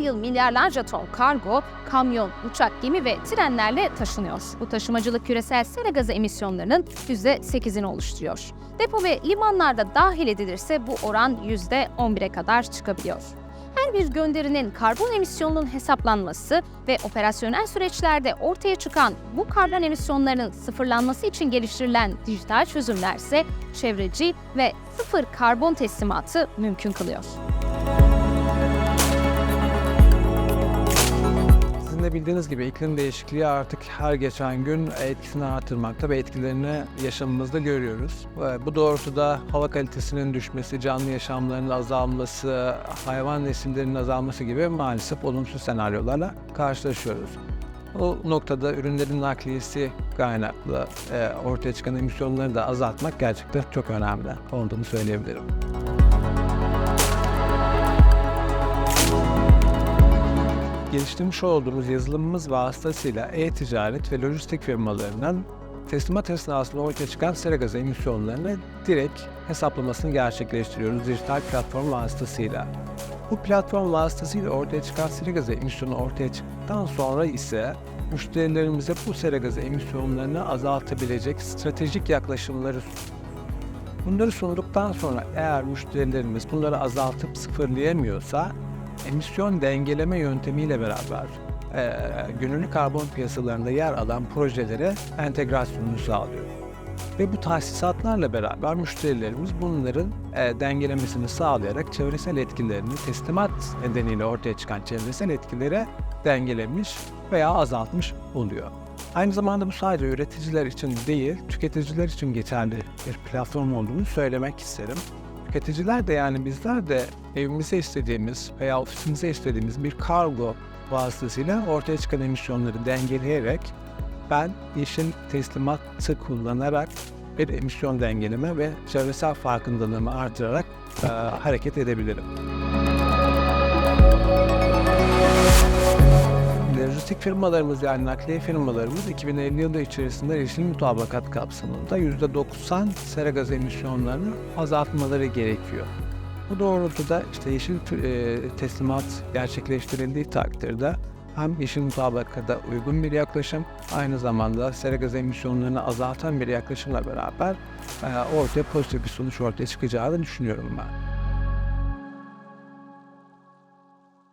yıl milyarlarca ton kargo, kamyon, uçak, gemi ve trenlerle taşınıyor. Bu taşımacılık küresel sera gazı emisyonlarının %8'ini oluşturuyor. Depo ve limanlarda dahil edilirse bu oran %11'e kadar çıkabiliyor. Her bir gönderinin karbon emisyonunun hesaplanması ve operasyonel süreçlerde ortaya çıkan bu karbon emisyonlarının sıfırlanması için geliştirilen dijital çözümlerse çevreci ve sıfır karbon teslimatı mümkün kılıyor. De bildiğiniz gibi iklim değişikliği artık her geçen gün etkisini artırmakta ve etkilerini yaşamımızda görüyoruz. Ve Bu doğrultuda hava kalitesinin düşmesi, canlı yaşamların azalması, hayvan nesillerinin azalması gibi maalesef olumsuz senaryolarla karşılaşıyoruz. O noktada ürünlerin nakliyesi kaynaklı e, ortaya çıkan emisyonları da azaltmak gerçekten çok önemli olduğunu söyleyebilirim. Geliştirmiş olduğumuz yazılımımız vasıtasıyla e-ticaret ve lojistik firmalarının teslimat esnasında ortaya çıkan sera gazı emisyonlarını direkt hesaplamasını gerçekleştiriyoruz dijital platform vasıtasıyla. Bu platform vasıtasıyla ortaya çıkan sera gazı emisyonu ortaya çıktıktan sonra ise müşterilerimize bu sera gazı emisyonlarını azaltabilecek stratejik yaklaşımları Bunları sunduktan sonra eğer müşterilerimiz bunları azaltıp sıfırlayamıyorsa emisyon dengeleme yöntemiyle beraber eee gönüllü karbon piyasalarında yer alan projelere entegrasyonunu sağlıyor. Ve bu tahsisatlarla beraber müşterilerimiz bunların eee, dengelemesini sağlayarak çevresel etkilerini teslimat nedeniyle ortaya çıkan çevresel etkileri dengelemiş veya azaltmış oluyor. Aynı zamanda bu sadece üreticiler için değil, tüketiciler için geçerli bir platform olduğunu söylemek isterim. Tüketiciler de yani bizler de evimize istediğimiz veya ofisimize istediğimiz bir kargo vasıtasıyla ortaya çıkan emisyonları dengeleyerek ben yeşil teslimatı kullanarak bir emisyon dengeleme ve çevresel farkındalığımı artırarak eee, hareket edebilirim. Lojistik firmalarımız yani nakliye firmalarımız 2050 yılı içerisinde yeşil mutabakat kapsamında %90 sera gazı emisyonlarını azaltmaları gerekiyor. Bu doğrultuda işte yeşil e, teslimat gerçekleştirildiği takdirde hem yeşil mutabakata uygun bir yaklaşım aynı zamanda sera gazı emisyonlarını azaltan bir yaklaşımla beraber e, ortaya pozitif bir sonuç ortaya çıkacağını düşünüyorum ben.